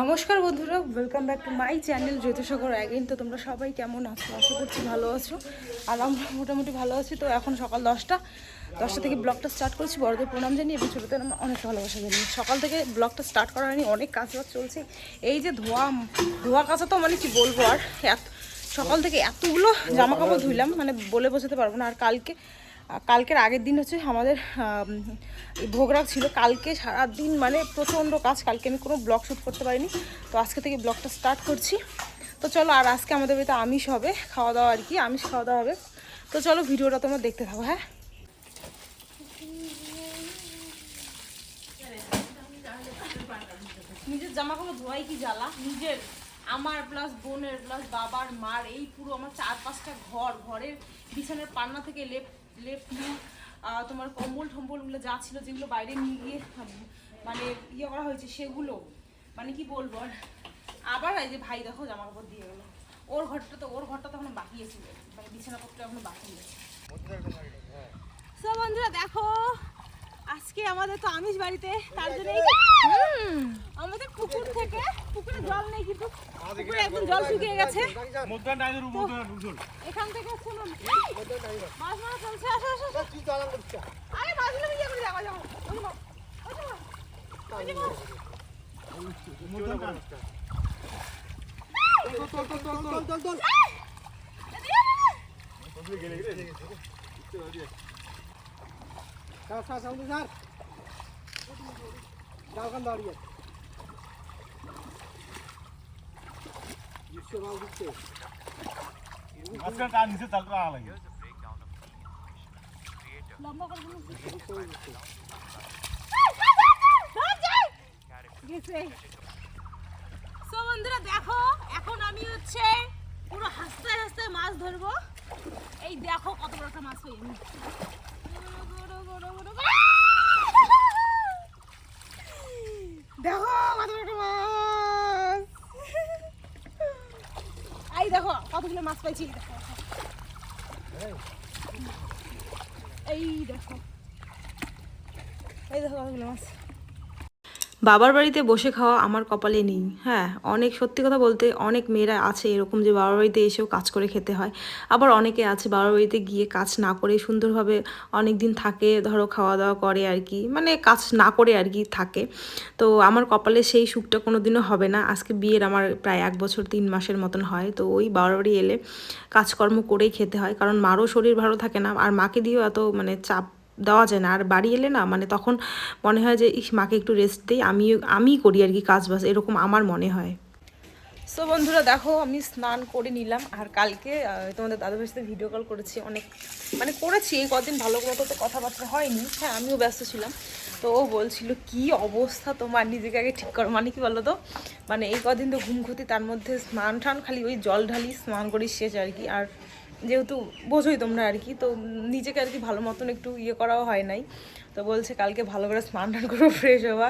নমস্কার বন্ধুরা welcome back to my channel জ্যোতিষকর again তো তোমরা সবাই কেমন আছো? আশা করছি ভালো আছো। আর আমরা মোটামুটি ভালো আছি। তো এখন সকাল দশটা। দশটা থেকে ব্লগটা স্টার্ট করছি। বড়দের প্রণাম জানিয়ে এবং ছোটোদের আমার অনেক ভালোবাসা জানিয়ে। সকাল থেকে ব্লগটা স্টার্ট করা হয়নি, অনেক কাজ বাজ চলছে। এই যে ধোয়া ধোয়া কাঁচা তো মানে কি বলব আর, এত সকাল থেকে এতগুলো জামা কাপড় ধুইলাম মানে বলে বোঝাতে পারব না। আর কালকে কালকের আগের দিন হচ্ছে আমাদের আম, ভোগরাগ ছিল। কালকে সারাদিন মানে প্রচণ্ড কাজ। কালকে আমি কোনো ব্লগ শ্যুট করতে পারিনি। তো আজকে থেকে ব্লগটা স্টার্ট করছি। তো চলো আর আজকে আমাদের বাড়িতে আমিষ হবে খাওয়া দাওয়া আর কি আমিষ খাওয়া দাওয়া হবে। তো চলো ভিডিওটা তোমরা দেখতে থাকো হ্যাঁ? নিজের জামা কাপড় ধোয়াই কি জ্বালা? নিজের আমার প্লাস বোনের প্লাস বাবার মার এই পুরো আমার চার পাঁচটা ঘর ঘরের বিছানার পান্না থেকে লেপ লেপ ফুল, তোমার কম্বল টম্বলগুলো যা ছিল যেগুলো বাইরে নিয়ে গিয়ে মানে ইয়ে করা হয়েছে সেগুলো মানে কি বলব আর আবার এই যে ভাই দেখো জামা কাপড় দিয়ে গেলো। ওর ঘরটা তো ওর ঘরটা তো এখন বাকি আছে মানে বিছানাপত্র এখন বাকি আছে। সব বন্ধুরা দেখো আজকে আমাদের তো আমিষ বাড়িতে তার জন্য এই যে- হুম, আমাদের পুকুর থেকে পুকুরে জল নেই কিন্তু পুকুরে একদম জল শুকিয়ে গেছে। এখান থেকে হচ্ছে না মাছ মারা চলছে আসো আসো। আরে মাছগুলো ইয়ে করে? দেখো যাও আজকে নিচে চালটা লম্বা করে। গেছে। বন্ধুরা দেখো এখন আমি হচ্ছে পুরো হাসতে হাসতে মাছ ধরবো। এই দেখো কত বড় একটা মাছ হই আমি বড়, বড়, বড়, বড়, বড়। দেখো মাছ। এই দেখো কতগুলো মাছ পাইছি দেখো। এই দেখো। এই দেখো কতগুলো মাছ। বাবার বাড়িতে বসে খাওয়া আমার কপালে নেই। হ্যাঁ অনেক সত্যি কথা বলতে অনেক মেয়েরা আছে এরকম যে বাবার বাড়িতে এসেও কাজ করে খেতে হয়। আবার অনেকে আছে বাবার বাড়িতে গিয়ে কাজ না করে সুন্দরভাবে অনেক দিন থাকে, ধরো খাওয়া দাওয়া করে আর কি মানে কাজ না করে আর কি থাকে। তো আমার কপালে সেই সুখটা কোনো দিনও হবে না। আজকে বিয়ের আমার প্রায় এক বছর, তিন মাসের মতন হয়। তো ওই বাবার বাড়ি এলে কাজকর্ম করেই খেতে হয়। কারণ মারও শরীর ভালো থাকে না। আর মাকে দিয়েও এত মানে চাপ দেওয়া যায় না। আর বাড়ি এলে না মানে তখন মনে হয় যে, ইস, মাকে একটু রেস্ট দিই আমি আমি করি আর কি কাজ বাজ, এরকম আমার মনে হয়। সো বন্ধুরা, দেখো, আমি স্নান করে নিলাম, আর কালকে তোমাদের দাদাভাইয়ের সাথে ভিডিও কল করেছি, অনেক মানে করেছি, এই কদিন ভালো মতো তো কথাবার্তা হয়নি হ্যাঁ আমিও ব্যস্ত ছিলাম। তো ও বলছিল, কি অবস্থা তোমার? নিজেকে আগে ঠিক করো মানে কি বলো তো মানে এই কদিন তো ঘুম ক্ষতি, তার মধ্যে স্নান টান খালি ওই জল ঢালি, স্নান করি, শেষ আর কি। আর যেহেতু বোঝোই তোমরা আর কি, তো নিজেকে আর কি ভালো মতন একটু ইয়ে করাও হয় নাই। তো বলছে কালকে ভালো করে স্নান টান করব ফ্রেশ হওয়া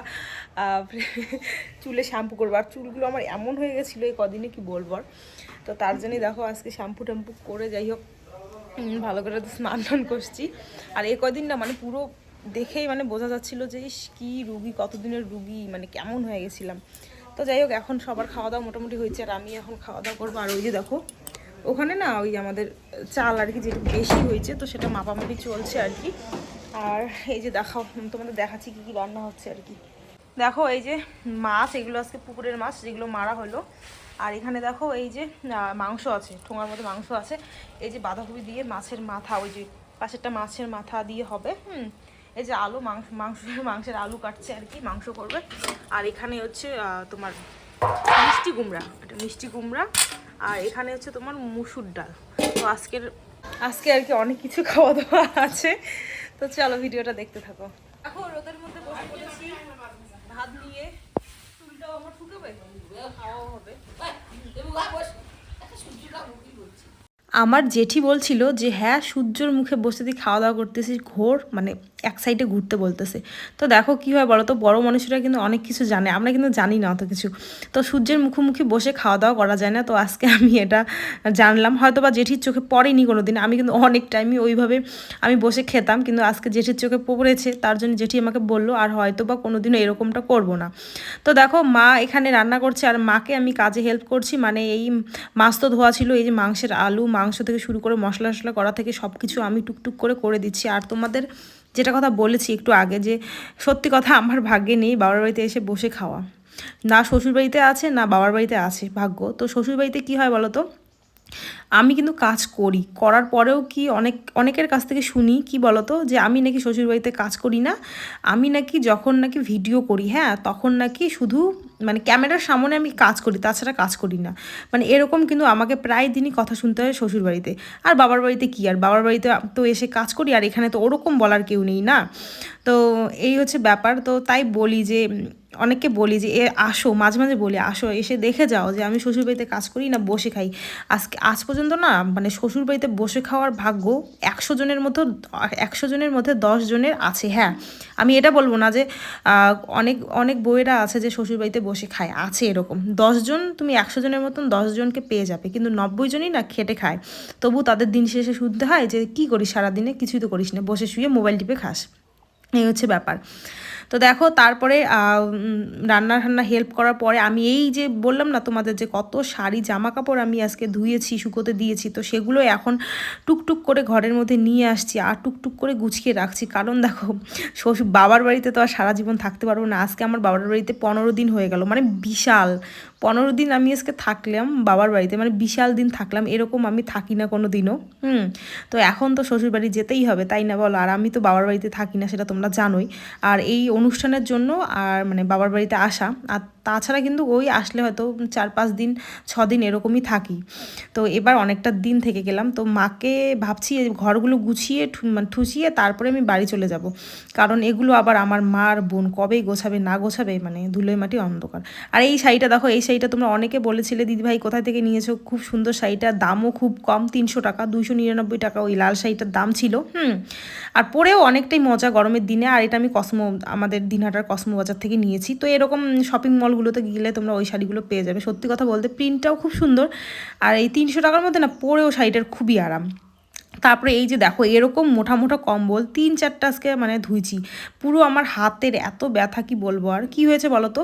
চুলে শ্যাম্পু করব। আর চুলগুলো আমার এমন হয়ে গেছিল এই কদিনে, কি বলব তো তার জন্যই দেখো আজকে শ্যাম্পু ট্যাম্পু করে যাই হোক ভালো করে তো স্নান টান করছি। আর এই কদিন না মানে পুরো দেখেই মানে বোঝা যাচ্ছিল যে কি রুগী, কতদিনের রুগী মানে কেমন হয়ে গেছিলাম। তো যাই হোক, এখন সবার খাওয়া দাওয়া মোটামুটি হয়েছে। আর আমি এখন খাওয়া দাওয়া করব। আর ওই যে দেখো ওখানে না ওই আমাদের চাল আর কি যেটা বেশি হয়েছে, তো সেটা মাপামাপি চলছে আর কি। আর এই যে দেখাও তোমাদের দেখাচ্ছি কী কী রান্না হচ্ছে আর কি। দেখো এই যে মাছ, এগুলো আজকে পুকুরের মাছ, যেগুলো মারা হলো। আর এখানে দেখো এই যে মাংস আছে, ঠোঙার মধ্যে মাংস আছে। এই যে বাঁধাকপি দিয়ে মাছের মাথা, ওই যে পাশেরটা মাছের মাথা দিয়ে হবে, হুম? এই যে আলু, মাংস মাংস, মাংসের আলু কাটছে আর কি, মাংস করবে। আর এখানে হচ্ছে তোমার মিষ্টি কুমড়া এটা মিষ্টি কুমড়া। আর এখানে হচ্ছে তোমার মুসুর ডাল। তো আজকের আজকে আর কি অনেক কিছু খাওয়া দাওয়া আছে। তো চলো ভিডিওটা দেখতে থাকো। দেখো রোদের মধ্যে বসে পড়েছি। ভাত নিয়ে। চুলটাও আমার শুকাবে খাওয়াও হবে। আমার জেঠি বলছিল যে হ্যাঁ সূর্যর মুখে বসে তুই খাওয়া দাওয়া করতেছিস ঘোর মানে এক সাইডে ঘুরতে বলতেছে। তো দেখো কী হয় বলো তো বড়ো মানুষরা কিন্তু অনেক কিছু জানে, আমরা কিন্তু জানি না অত কিছু। তো সূর্যের মুখোমুখি বসে খাওয়া দাওয়া করা যায় না, তো আজকে আমি এটা জানলাম। হয়তো বা জেঠির চোখে পড়েনি কোনো দিন আমি কিন্তু অনেক টাইমই ওইভাবে আমি বসে খেতাম, কিন্তু আজকে জেঠির চোখে পড়েছে, তার জন্য জেঠি আমাকে বলল, আর হয়তো বা কোনো দিনও এরকমটা করব না। তো দেখো মা এখানে রান্না করছে, আর মাকে আমি কাজে হেল্প করছি মানে এই মাছ তো ধোয়া ছিল, এই যে মাংসের আলু, মাংস থেকে শুরু করে মশলা টশলা করা থেকে সব কিছু আমি টুকটুক করে করে দিচ্ছি। আর তোমাদের যেটা কথা বলেছি একটু আগে যে সত্যি কথা আমার ভাগ্যে নেই বাবার বাড়িতে এসে বসে খাওয়া। না শ্বশুরবাড়িতে আছে, না বাবার বাড়িতে আছে ভাগ্য। তো শ্বশুরবাড়িতে কী হয় বলো তো আমি কিন্তু কাজ করি। করার পরেও কি অনেক, অনেকের কাছ থেকে শুনি, কি বলতো? যে আমি নাকি শ্বশুরবাড়িতে কাজ করি না। আমি নাকি যখন নাকি ভিডিও করি হ্যাঁ তখন নাকি শুধু মানে ক্যামেরার সামনে আমি কাজ করি, তাছাড়া কাজ করি না। মানে এরকম কিন্তু আমাকে প্রায় দিনই কথা শুনতে হয় শ্বশুরবাড়িতে আর বাবার বাড়িতে কি? আর বাবার বাড়িতে তো এসে কাজ করি, আর এখানে তো ওরকম বলার কেউ নেই, না? তো এই হচ্ছে ব্যাপার। তো তাই বলি যে অনেককে বলি যে, এ, আসো। মাঝে মাঝে বলি, আসো। এসে দেখে যাও যে, আমি শ্বশুরবাড়িতে কাজ করি না, বসে খাই। আজকে, আজ পর্যন্ত না মানে শ্বশুরবাড়িতে বসে খাওয়ার ভাগ্য একশো জনের মতো, একশো জনের মধ্যে দশ জনের আছে। হ্যাঁ আমি এটা বলব না যে অনেক অনেক বইয়েরা আছে যে, শ্বশুরবাড়িতে বসে খায়, আছে এরকম। দশজন তুমি একশো জনের মতন দশজনকে পেয়ে যাবে, কিন্তু নব্বই জনই না খেটে খায়। তবু তাদের দিন শেষে শুনতে হয় যে, কী করিস সারাদিনে? কিছুই তো করিস না, বসে শুয়ে মোবাইল টিপে খাস। এই হচ্ছে ব্যাপার। তো দেখো তারপরে রান্না ঠান্না হেল্প করার পরে আমি এই যে বললাম না তোমাদের যে কত শাড়ি জামা কাপড় আমি আজকে ধুয়েছি, শুকোতে দিয়েছি, তো সেগুলো এখন টুকটুক করে ঘরের মধ্যে নিয়ে আসছি আর টুকটুক করে গুছিয়ে রাখছি। কারণ দেখো, শ্বশুর, বাবার বাড়িতে তো আর সারা জীবন থাকতে পারব না। আজকে আমার বাবার বাড়িতে পনেরো দিন হয়ে গেল মানে বিশাল। পনেরো দিন আমি আজকে থাকলাম, বাবার বাড়িতে মানে বিশাল দিন থাকলাম, এরকম আমি থাকি না কোনো দিনও হুম? তো এখন তো শ্বশুর বাড়ি যেতেই হবে, তাই না বলো? আর আমি তো বাবার বাড়িতে থাকি না, সেটা তোমরা জানোই। আর এই অনুষ্ঠানের জন্য আর মানে বাবার বাড়িতে আসা, আর তাছাড়া কিন্তু ওই আসলে হয়তো চার পাঁচ দিন, ছ দিন এরকমই থাকি। তো এবার অনেকটা দিন থেকে গেলাম, তো মাকে ভাবছি ঘরগুলো গুছিয়ে মানে ঠুসিয়ে তারপরে আমি বাড়ি চলে যাব। কারণ এগুলো আবার আমার মার বোন কবেই গোছাবে, না গোছাবে মানে ধুলোয় মাটি অন্ধকার। আর এই শাড়িটা দেখো, এই শাড়িটা তোমরা অনেকে বলেছিলে, দিদিভাই, কোথায় থেকে নিয়েছো? খুব সুন্দর শাড়িটা, দামও খুব কম, তিনশো টাকা, দুইশো নিরানব্বই টাকা ওই লাল শাড়িটার দাম ছিল। হুম। আর পরেও অনেকটাই মজা গরমের দিনে, আর এটা আমি কসমো, আমাদের দিনহাটার কসমো বাজার থেকে নিয়েছি। তো এরকম শপিং মলগুলোতে গেলে তোমরা ওই শাড়িগুলো পেয়ে যাবে। সত্যি কথা বলতে প্রিন্টটাও খুব সুন্দর, আর এই তিনশো টাকার মধ্যে না, পরেও শাড়িটার খুবই আরাম। তারপরে এই যে দেখো, এরকম মোটা মোটা কম্বল তিন চারটা আজকে মানে ধুইছি। পুরো আমার হাতের এত ব্যথা, কি বলব আর? কি হয়েছে বলো তো?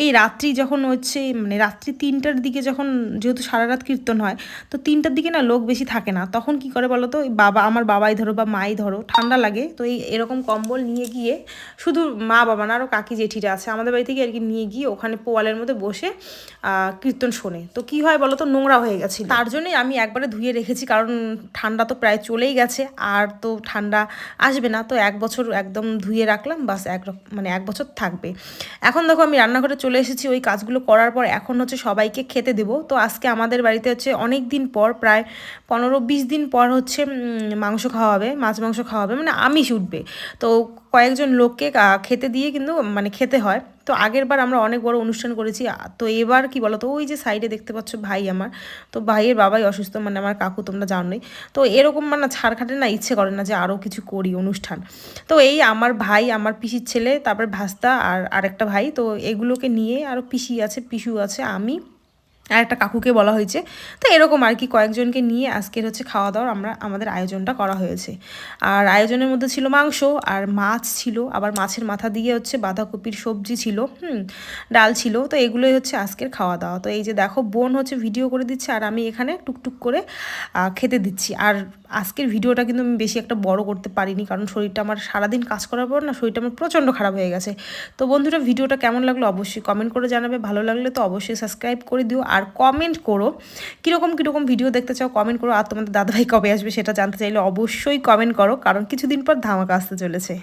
এই রাত্রি যখন হচ্ছে মানে রাত্রি তিনটার দিকে যখন, যেহেতু সারা রাত কীর্তন হয়, তো তিনটার দিকে না লোক বেশি থাকে না। তখন কি করে বলো তো? বাবা, আমার বাবাই ধরো বা মাই ধরো, ঠান্ডা লাগে, তো এই এরকম কম্বল নিয়ে গিয়ে শুধু মা বাবা না আরও কাকি জেঠিরা আছে, আমাদের বাড়ি থেকে আর কি নিয়ে গিয়ে ওখানে পোয়ালের মধ্যে বসে কীর্তন শোনে। তো কি হয় বলো তো? নোংরা হয়ে গেছে তার জন্যই আমি একবারে ধুয়ে রেখেছি, কারণ ঠান্ডা তো প্রায় চলেই গেছে, আর তো ঠান্ডা আসবে না, তো এক বছর একদম ধুয়ে রাখলাম, বাস এক মানে এক বছর থাকবে। এখন দেখো আমি রান্নাঘরে চলে এসেছি, ওই কাজগুলো করার পর এখন হচ্ছে সবাইকে খেতে দেবো। তো আজকে আমাদের বাড়িতে হচ্ছে অনেক দিন পর, প্রায় পনেরো বিশ দিন পর হচ্ছে মাংস খাওয়া হবে, মাছ মাংস খাওয়া হবে মানে আমিষ উঠবে। তো কয়েকজন লোককে খেতে দিয়ে কিন্তু মানে খেতে হয়। তো আগের বার আমরা অনেক বড় অনুষ্ঠান করেছি তো এবার কি বলো তো ওই যে সাইডে দেখতে পাচ্ছ ভাই আমার, তো ভাইয়ের বাবাই অসুস্থ মানে আমার কাকু তোমরা জানোই, তো এরকম মানে ছাড়খাটে না ইচ্ছে করে না যে আরও কিছু করি অনুষ্ঠান। তো এই আমার ভাই, আমার পিসির ছেলে, তারপর ভাস্তা আর আরেকটা ভাই, তো এগুলোকে নিয়ে আরও পিসি আছে, পিসু আছে, আমি আর একটা কাকুকে বলা হয়েছে। তো এরকম আর কি কয়েকজনকে নিয়ে আজকের হচ্ছে খাওয়া দাওয়ার আমরা, আমাদের আয়োজনটা করা হয়েছে। আর আয়োজনের মধ্যে ছিল মাংস, আর মাছ ছিল, আবার মাছের মাথা দিয়ে হচ্ছে বাঁধাকপির সবজি ছিল, হুম, ডাল ছিল। তো এগুলোই হচ্ছে আজকের খাওয়া দাওয়া তো এই যে দেখো, বোন হচ্ছে ভিডিও করে দিচ্ছে, আর আমি এখানে টুকটুক করে খেতে দিচ্ছি। আর আজকের ভিডিওটা কিন্তু আমি বেশি একটা বড় করতে পারিনি, কারণ শরীরটা আমার সারাদিন কাজ করার পর না শরীরটা আমার প্রচণ্ড খারাপ হয়ে গেছে। তো বন্ধুরা, ভিডিওটা কেমন লাগল অবশ্যই কমেন্ট করে জানাবে, ভালো লাগলে তো অবশ্যই সাবস্ক্রাইব করে দিও আর কমেন্ট করো কীরকম কীরকম ভিডিও দেখতে চাও কমেন্ট করো। আর তোমাদের দাদাভাই কবে আসবে সেটা জানতে চাইলে অবশ্যই কমেন্ট করো, কারণ কিছুদিন পর ধামাকা আসতে চলেছে।